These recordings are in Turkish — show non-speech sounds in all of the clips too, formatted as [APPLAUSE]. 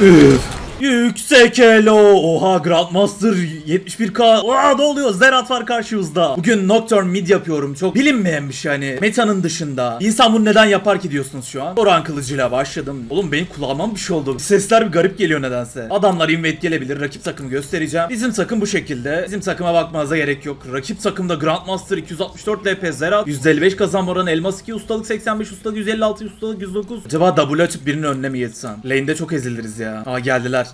Ugh. Yüksek elo. Oha Grandmaster 71k. Oha ne oluyor? Zerat var karşımızda. Bugün Nocturne mid yapıyorum. Çok bilinmeyen bir şey hani. Metanın dışında. İnsan bunu neden yapar ki diyorsunuz şu an. Oran kılıcıyla başladım. Oğlum benim kulağıma bir şey oldu. Sesler bir garip geliyor nedense. Adamlar invade gelebilir. Rakip takımı göstereceğim. Bizim takım bu şekilde. Bizim takıma bakmanıza gerek yok. Rakip takımda Grandmaster 264 LP Zerat. 155 kazanma oranı. Elmas 2 ustalık 85 ustalık 156 ustalık 109. Acaba W açıp birinin önüne mi yetsem? Lane'de çok eziliriz ya. Aa geldiler.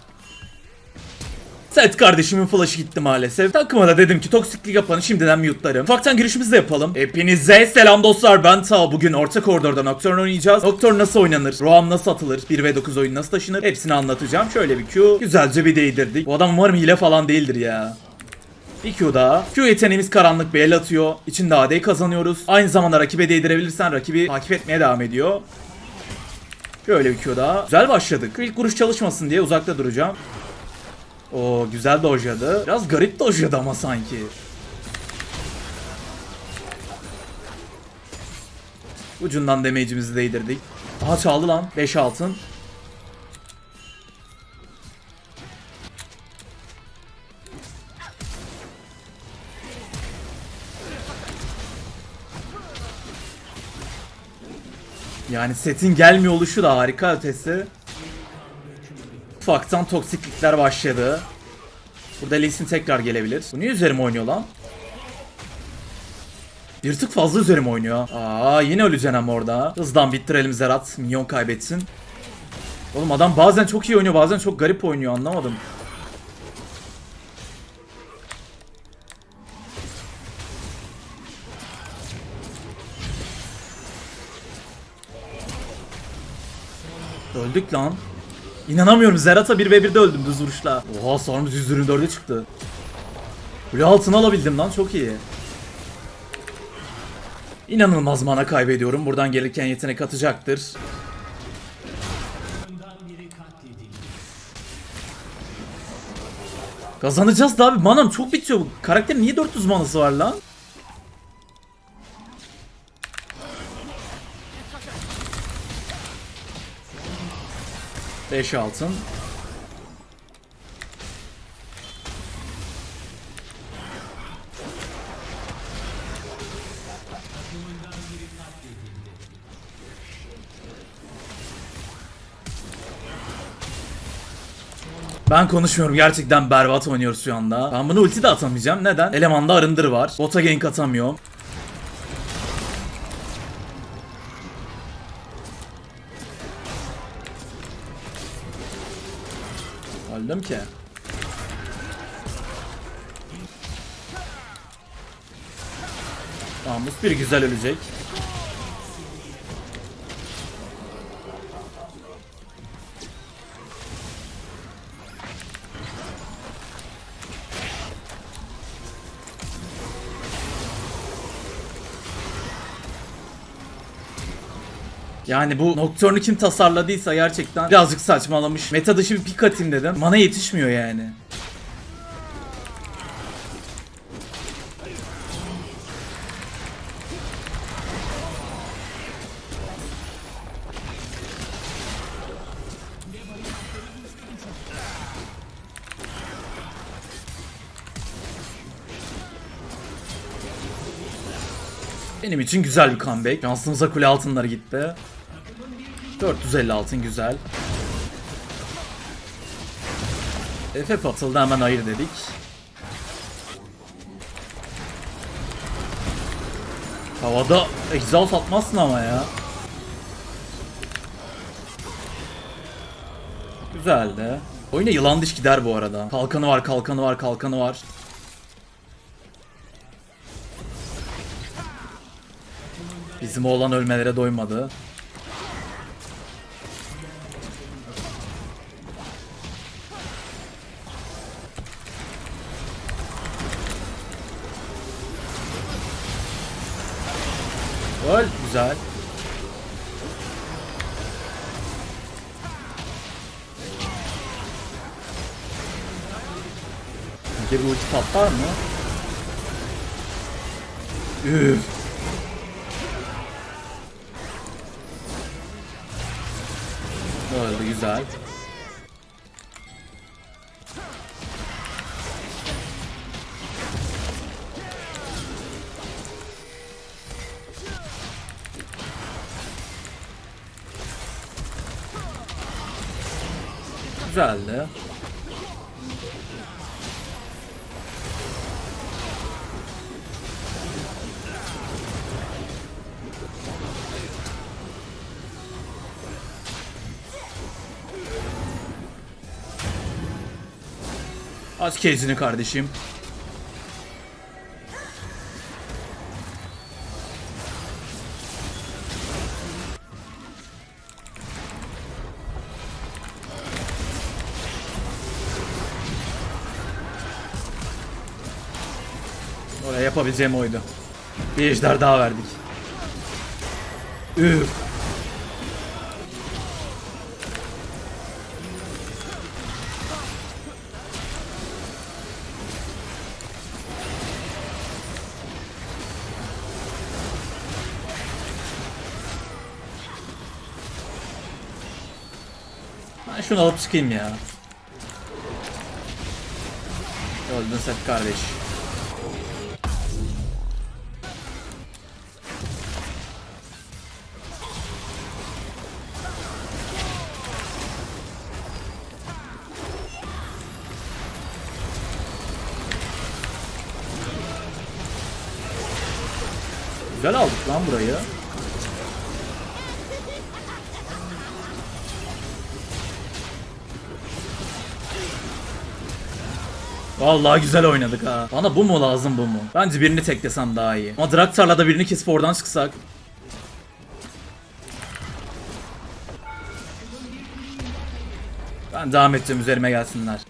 Set kardeşimin flash'ı gitti maalesef. Takıma da dedim ki toksiklik yapanı şimdiden mute'larım. Ufaktan girişimizi de yapalım. Hepinize selam dostlar ben Ta. Bugün orta koridorda Nocturne oynayacağız. Nocturne nasıl oynanır? Roam nasıl atılır? 1v9 oyun nasıl taşınır? Hepsini anlatacağım. Şöyle bir Q. Güzelce bir değdirdik. Bu adam umarım hile falan değildir ya. Bir Q daha. Q yeteneğimiz karanlık bir el atıyor. İçinde AD kazanıyoruz. Aynı zamanda rakibe değdirebilirsen rakibi takip etmeye devam ediyor. Şöyle bir Q daha. Güzel başladık. İlk vuruş çalışmasın diye uzakta duracağım. O güzel dojladı. Biraz garip dojladı ama sanki. Ucundan damage'imizi değdirdik. Aha çaldı lan. 5 altın. Yani setin gelmiyor oluşu da harika ötesi. Ufaktan toksiklikler başladı. Burada Lee tekrar gelebilir. Bu niye üzerime oynuyor lan? Bir tık fazla üzerime oynuyor. Aa yine öleceksin ama orada. Hızdan bittirelim Zerat. Minyon kaybetsin. Oğlum adam bazen çok iyi oynuyor bazen çok garip oynuyor anlamadım. Öldük lan. İnanamıyorum Zerat'a 1v1'de öldüm düz vuruşla. Oha sonramız 124'e çıktı. Kule altına alabildim lan çok iyi. İnanılmaz mana kaybediyorum. Buradan gelirken yetenek atacaktır. Kazanacağız da abi. Manam çok bitiyor. Bu karakterin niye 400 manası var lan? Beş altın. Ben konuşmuyorum gerçekten berbat oynuyoruz şu anda. Ben bunu ulti de atamayacağım. Neden? Elemanda arındır var. Bota gank atamıyorum. Öldüm ki. Bu bir güzel ölecek. Yani bu Nocturne'u kim tasarladıysa gerçekten birazcık saçmalamış. Meta dışı bir pik atayım dedim. Mana yetişmiyor yani. Benim için güzel bir comeback. Şansımıza kule altınları gitti. 450 altın güzel. FF atıldı hemen hayır dedik. Havada exhaust atmazsın ama ya. Güzeldi. Oyuna yılan diş gider bu arada. Kalkanı var, kalkanı var, kalkanı var. Bizim oğlan ölmelere doymadı. Güzel. Bir ulti patlar mı? Üf. Öldü güzel. Güzeldi. Az kezini kardeşim. Oraya yapabileceğim oydu. Bir ejder daha verdik. Üf. Ben şunu alıp çıkayım ya. Öldün sen kardeş. Güzel aldık lan burayı. Vallahi güzel oynadık ha. Bana bu mu lazım bu mu? Bence birini teklesem daha iyi. Ama Draktar'la da birini kesip oradan çıksak. Ben devam edeceğim üzerime gelsinler.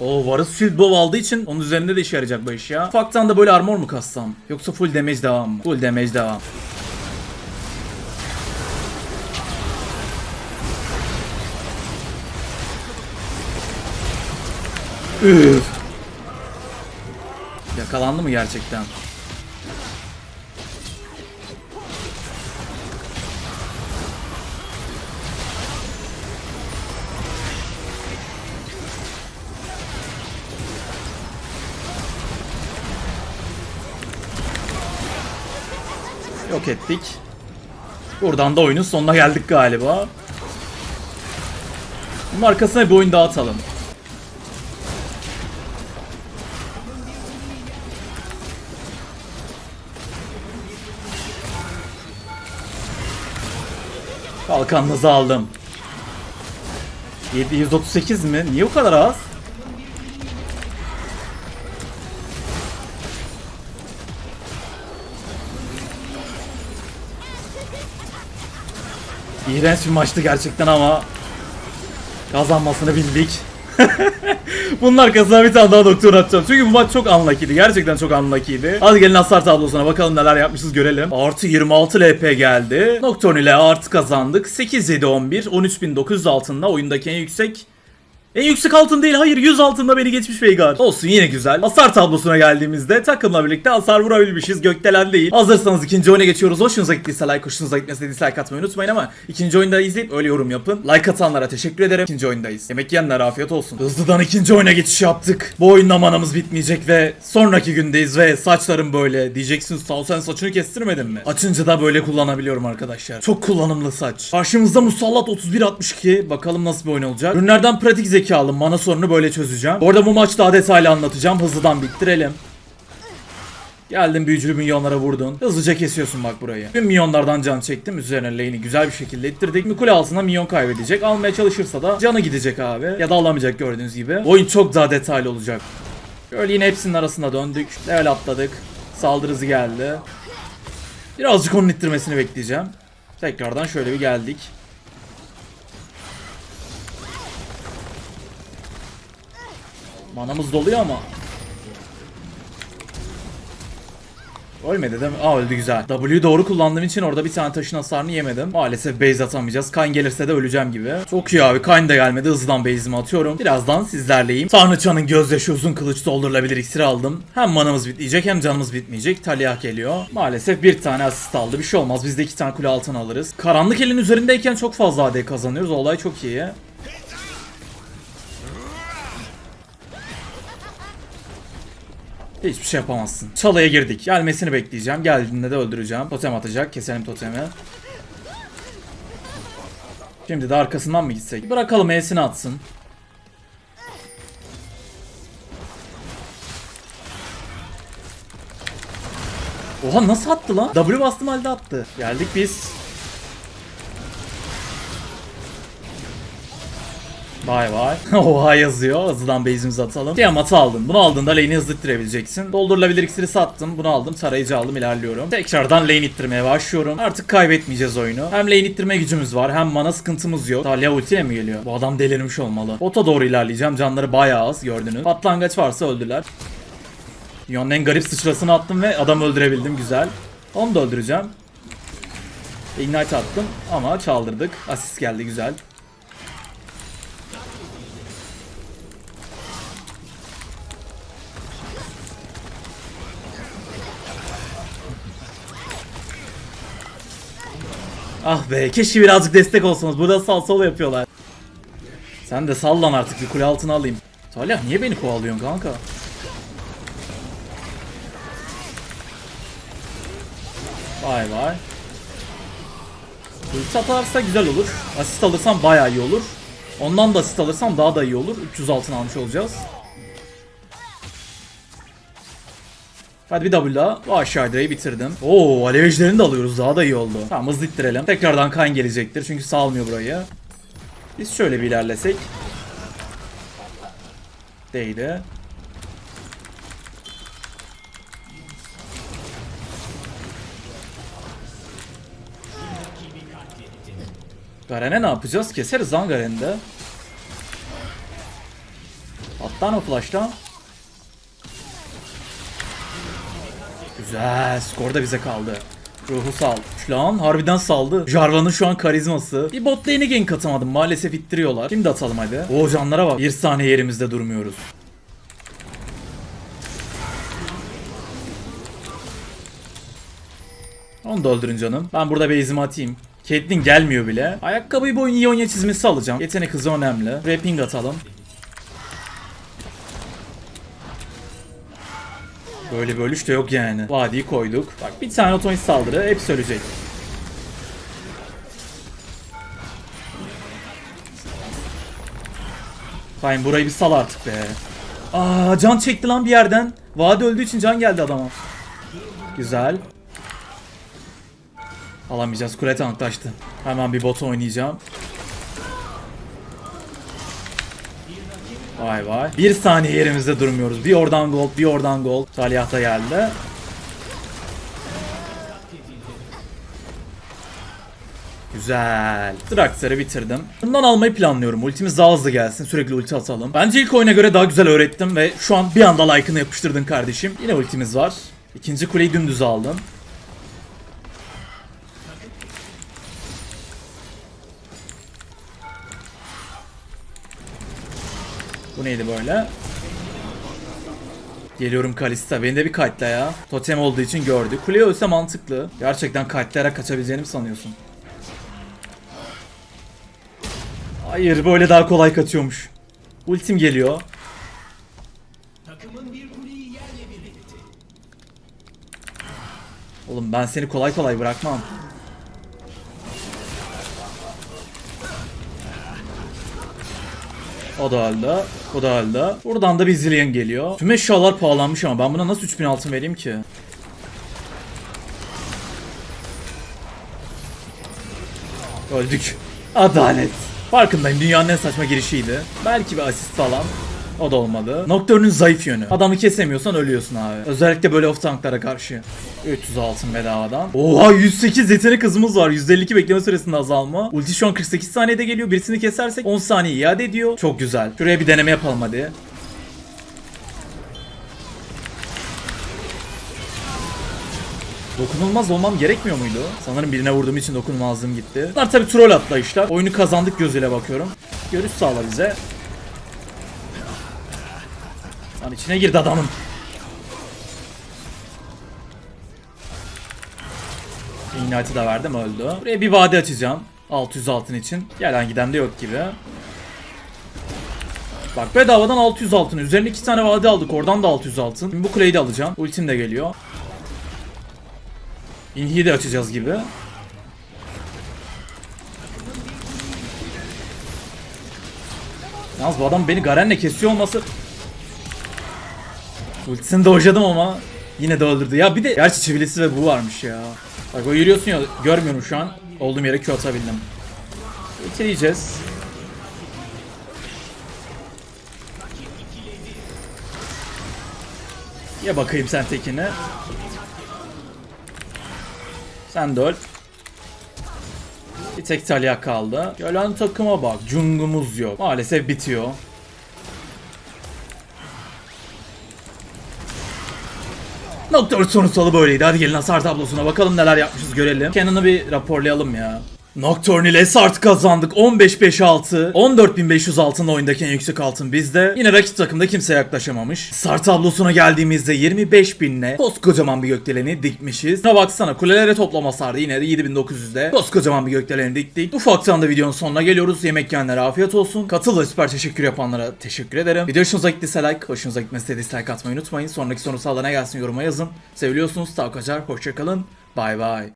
O Varus Shield Bow aldığı için onun üzerinde de işe yarayacak bu iş ya. Ufaktan da böyle armor mu kassam? Yoksa full damage devam mı? Full damage devam. Üf. Yakalandı mı gerçekten? Ettik. Buradan da oyunun sonuna geldik galiba. Bunun arkasına bir oyun daha atalım. Kalkanınızı aldım. 738 mi? Niye bu kadar az? İğrenç bir maçtı gerçekten ama kazanmasını bildik. [LAUGHS] Bunun arkasına bir tane daha doktor atacağım. Çünkü bu maç çok unlucky'di. Gerçekten çok unlucky'di. Hadi gelin hasar tablosuna bakalım neler yapmışız görelim. Artı 26 LP geldi. Nocturne ile artı kazandık. 8-7-11. 13.900 altında oyundaki en yüksek en yüksek altın değil hayır 100 altında beni geçmiş Veigar. Olsun yine güzel. Hasar tablosuna geldiğimizde takımla birlikte hasar vurabilmişiz. Gökdelen değil. Hazırsanız ikinci oyuna geçiyoruz. Hoşunuza gittiyse like, hoşunuza gitmese dislike atmayı unutmayın ama ikinci oyunda izleyip öyle yorum yapın. Like atanlara teşekkür ederim. İkinci oyundayız. Yemek yiyenlere afiyet olsun. Hızlıdan ikinci oyuna geçiş yaptık. Bu oyunda manamız bitmeyecek ve sonraki gündeyiz ve saçlarım böyle. Diyeceksiniz sağ ol sen saçını kestirmedin mi? Açınca da böyle kullanabiliyorum arkadaşlar. Çok kullanımlı saç. Karşımızda Musallat 3162. Bakalım nasıl bir oyun olacak. Ürünlerden pratik zekalı mana sorunu böyle çözeceğim. Bu maçı daha detaylı anlatacağım. Hızlıdan bitirelim. Geldin büyücülü milyonlara vurdun. Hızlıca kesiyorsun bak burayı. Tüm milyonlardan can çektim. Üzerine lane'i güzel bir şekilde ittirdik. Mikule altına milyon kaybedecek. Almaya çalışırsa da canı gidecek abi. Ya da alamayacak gördüğünüz gibi. Oyun çok daha detaylı olacak. Böyle yine hepsinin arasında döndük. Level atladık. Saldırı hızı geldi. Birazcık onun ittirmesini bekleyeceğim. Tekrardan şöyle bir geldik. Manamız doluyor ama. Ölmedi değil mi? Aa öldü güzel. W'yu doğru kullandığım için orada bir tane taşın hasarını yemedim. Maalesef base atamayacağız. Kayn gelirse de öleceğim gibi. Çok iyi abi. Kayn da gelmedi. Hızlıdan base'imi atıyorum. Birazdan sizlerleyim. Tanrıçanın gözyaşı uzun kılıç doldurulabilir iksir aldım. Hem manamız bitmeyecek hem canımız bitmeyecek. Talyah geliyor. Maalesef bir tane asist aldı. Bir şey olmaz. Biz de iki tane kule altın alırız. Karanlık elin üzerindeyken çok fazla AD kazanıyoruz. Olay çok iyi. Hiçbir şey yapamazsın. Çalaya girdik. Gelmesini bekleyeceğim. Geldiğinde de öldüreceğim. Totem atacak. Keselim totemi. Şimdi de arkasından mı gitsek? Bırakalım E'sini atsın. Oha nasıl attı lan? W bastım halde attı. Geldik biz. Vay vay. [LAUGHS] Oha yazıyor. Hızlıdan base'imizi atalım. Tiamat'ı aldın. Bunu aldığında lane'i hızlı ittirebileceksin. Doldurulabilir iksiri sattım. Bunu aldım. Tarayıcı aldım. ilerliyorum. Tekrardan lane ittirmeye başlıyorum. Artık kaybetmeyeceğiz oyunu. Hem lane ittirme gücümüz var. Hem mana sıkıntımız yok. Talia ultiyle mi geliyor? Bu adam delirmiş olmalı. Bota doğru ilerleyeceğim. Canları bayağı az gördünüz. Patlangaç varsa öldüler. Dünyanın en garip sıçrasını attım ve adam öldürebildim. Güzel. Onu da öldüreceğim. Ignite attım ama çaldırdık. Asist geldi güzel. Ah be keşke birazcık destek olsanız. Burada sal sol yapıyorlar. Sen de sallan artık bir kule altına alayım. Talih niye beni kovalıyorsun kanka? Vay vay. Ulti atarsa güzel olur. Asist alırsam bayağı iyi olur. Ondan da asist alırsam daha da iyi olur. 300 altın almış olacağız. Hadi bir W daha. Bu aşağı direği bitirdim. Oo alev de alıyoruz. Daha da iyi oldu. Tamam hızlı ittirelim. Tekrardan Kayn gelecektir. Çünkü salmıyor burayı. Biz şöyle bir ilerlesek. Değdi. Garen'e ne yapacağız? Keseriz lan Garen'i de. Atlan o flash'tan. Güzel. Skor da bize kaldı. Ruhu sal. Şu an harbiden saldı. Jarvan'ın şu an karizması. Bir bot lane'e gank atamadım. Maalesef ittiriyorlar. Şimdi atalım hadi. O canlara bak. Bir saniye yerimizde durmuyoruz. Onu da öldürün canım. Ben burada base'imi atayım. Caitlyn gelmiyor bile. Ayakkabıyı boyun Ionia çizmesi alacağım. Yetenek hızı önemli. Wrapping atalım. Böyle bir ölüş de yok yani. Vadiyi koyduk. Bak bir tane otomatik saldırı hepsi ölecek. Fine burayı bir sal artık be. Aa can çekti lan bir yerden. Vadi öldüğü için can geldi adama. Güzel. Alamayacağız. Kule tanklaştı. Hemen bir bot oynayacağım. Vay vay. Bir saniye yerimizde durmuyoruz. Bir oradan gol, bir oradan gol. Salih da geldi. Güzel. Traktörü bitirdim. Bundan almayı planlıyorum. Ultimiz daha hızlı gelsin. Sürekli ulti atalım. Bence ilk oyuna göre daha güzel öğrettim ve şu an bir anda like'ını yapıştırdın kardeşim. Yine ultimiz var. İkinci kuleyi dümdüz aldım. Bu neydi böyle? Geliyorum Kalista. Beni de bir kayıtla ya. Totem olduğu için gördü. Kuleye ölse mantıklı. Gerçekten kayıtlara kaçabileceğini mi sanıyorsun? Hayır böyle daha kolay kaçıyormuş. Ultim geliyor. Oğlum ben seni kolay kolay bırakmam. O da öldü. O da öldü. Buradan da bir zillion geliyor. Tüm eşyalar pahalanmış ama ben buna nasıl 3000 altın vereyim ki? Öldük. Adalet. Farkındayım dünyanın en saçma girişiydi. Belki bir asist falan. O da olmadı. Nocturne'ün zayıf yönü. Adamı kesemiyorsan ölüyorsun abi. Özellikle böyle off tanklara karşı. 300 altın bedavadan. Oha 108 yetenek hızımız var. 152 bekleme süresinde azalma. Ulti şu an 48 saniyede geliyor. Birisini kesersek 10 saniye iade ediyor. Çok güzel. Şuraya bir deneme yapalım hadi. Dokunulmaz olmam gerekmiyor muydu? Sanırım birine vurduğum için dokunulmazlığım gitti. Bunlar tabi troll atlayışlar. Oyunu kazandık gözüyle bakıyorum. Görüş sağla bize. Lan içine girdi adamın. Ignite'ı da verdim öldü. Buraya bir vade açacağım. 600 altın için. Gelen giden de yok gibi. Bak bedavadan 600 altın. Üzerine iki tane vade aldık. Oradan da 600 altın. Şimdi bu kuleyi de alacağım. Ultim de geliyor. İnhiyi de açacağız gibi. Yalnız bu adam beni Garen'le kesiyor olması... Ultisini de hocadım ama yine de öldürdü. Ya bir de gerçi çivilisi ve bu varmış ya. Bak o yürüyorsun ya görmüyorum şu an. Olduğum yere Q atabildim. Ultileyeceğiz. Ya bakayım sen tekine. Sen de öl. Bir tek Talia kaldı. Gelen takıma bak. Cungumuz yok. Maalesef bitiyor. Nokta sonuçları böyleydi. Hadi gelin hasar tablosuna bakalım neler yapmışız görelim. Cannon'ı bir raporlayalım ya. Nocturne ile Sart kazandık. 15-5-6. 14.500 altın oyundaki en yüksek altın bizde. Yine rakip takımda kimse yaklaşamamış. Sart tablosuna geldiğimizde 25.000'le koskocaman bir gökdeleni dikmişiz. Şuna baksana kulelere toplam hasarda yine de 7900'de koskocaman bir gökdeleni diktik. Ufaktan da videonun sonuna geliyoruz. Yemek yiyenlere afiyet olsun. Katıl ve süper teşekkür yapanlara teşekkür ederim. Video hoşunuza gittiyse like, hoşunuza gitmezse de dislike atmayı unutmayın. Sonraki sorusalda ne gelsin yoruma yazın. Seviliyorsunuz. Sağ kaçar. Hoşçakalın. Bay bay.